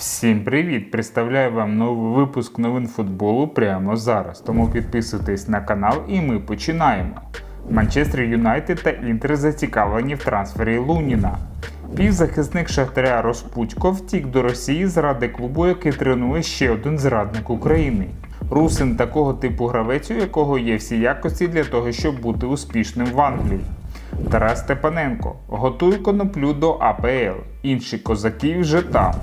Всім привіт! Представляю вам новий випуск новин футболу прямо зараз. Тому підписуйтесь на канал і ми починаємо. Манчестер Юнайтед та Інтер зацікавлені в трансфері Луніна. Півзахисник Шахтаря Розпутько втік до Росії заради клубу, який тренує ще один зрадник України. Русин такого типу гравець, у якого є всі якості для того, щоб бути успішним в Англії. Тарас Степаненко готує коноплю до АПЛ. Інші козаки вже там.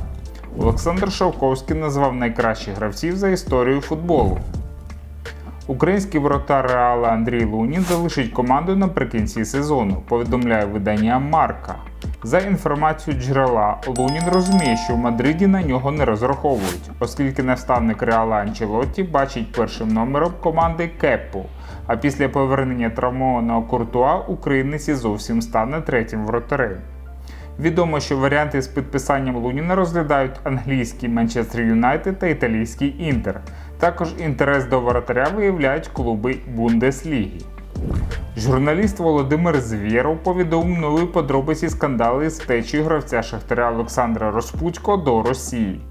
Олександр Шовковський назвав найкращих гравців за історію футболу. Український воротар Реала Андрій Лунін залишить команду наприкінці сезону, повідомляє видання Марка. За інформацією джерела, Лунін розуміє, що в Мадриді на нього не розраховують, оскільки наставник Реала Анчелотті бачить першим номером команди Кеппу. А після повернення травмованого Куртуа українець і зовсім стане третім воротарем. Відомо, що варіанти з підписанням Луніна розглядають англійський Манчестер Юнайтед та італійський Інтер. Також інтерес до воротаря виявляють клуби Бундесліги. Журналіст Володимир Звєров повідомив нові подробиці скандали з втечею гравця Шахтаря Олександра Розпутько до Росії.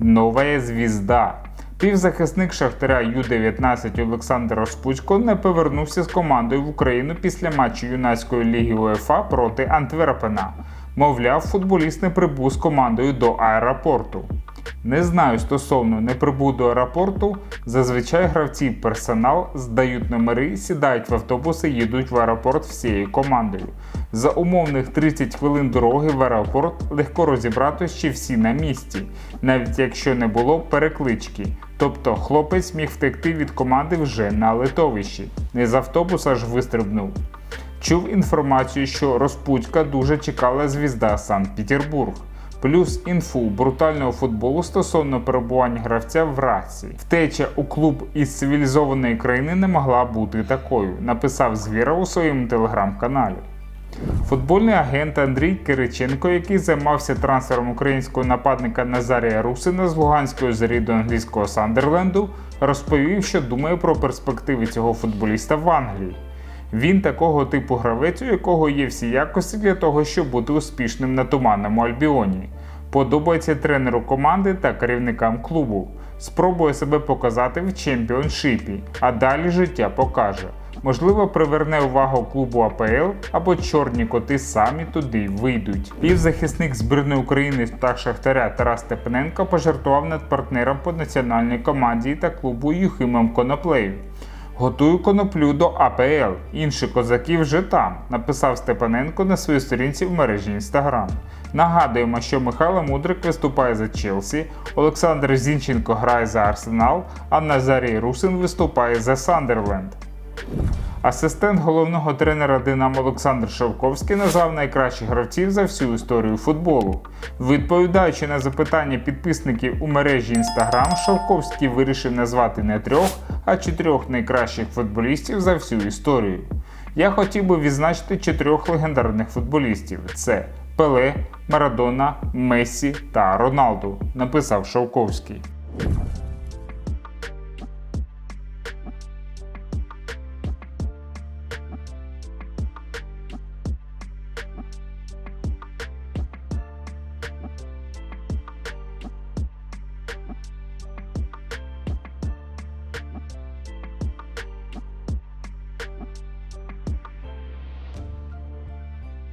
Нова звізда. Півзахисник Шахтаря Ю-19 Олександр Розпутько не повернувся з командою в Україну після матчу юнацької ліги УЕФА проти Антверпена. Мовляв, футболіст не прибув з командою до аеропорту. Не знаю стосовно не прибув до аеропорту. Зазвичай гравці персонал здають номери, сідають в автобуси, їдуть в аеропорт всією командою. За умовних 30 хвилин дороги в аеропорт легко розібрати, чи всі на місці, навіть якщо не було переклички. Тобто хлопець міг втекти від команди вже на литовищі, не з автобуса ж вистрибнув. Чув інформацію, що розпутька дуже чекала звізда Санкт-Петербург. Плюс інфу брутального футболу стосовно перебування гравця в раці. Втеча у клуб із цивілізованої країни не могла бути такою, написав Звіра у своєму телеграм-каналі. Футбольний агент Андрій Кириченко, який займався трансфером українського нападника Назарія Русина з Луганської зорі до англійського Сандерленду, розповів, що думає про перспективи цього футболіста в Англії. Він такого типу гравець, у якого є всі якості для того, щоб бути успішним на туманному Альбіоні. Подобається тренеру команди та керівникам клубу. Спробує себе показати в чемпіоншипі, а далі життя покаже. Можливо, приверне увагу клубу АПЛ або чорні коти самі туди вийдуть. Півзахисник збірної України та Шахтаря Тарас Степаненко пожартував над партнером по національній команді та клубу Юхимом Коноплею. Готую коноплю до АПЛ. Інші козаки вже там, написав Степаненко на своїй сторінці в мережі Інстаграм. Нагадуємо, що Михайло Мудрик виступає за Челсі, Олександр Зінченко грає за Арсенал, а Назарій Русин виступає за Сандерленд. Асистент головного тренера Динамо Олександр Шовковський назвав найкращих гравців за всю історію футболу. Відповідаючи на запитання підписників у мережі Instagram, Шовковський вирішив назвати не трьох, а чотирьох найкращих футболістів за всю історію. Я хотів би відзначити чотирьох легендарних футболістів: це Пеле, Марадона, Мессі та Роналду, написав Шовковський.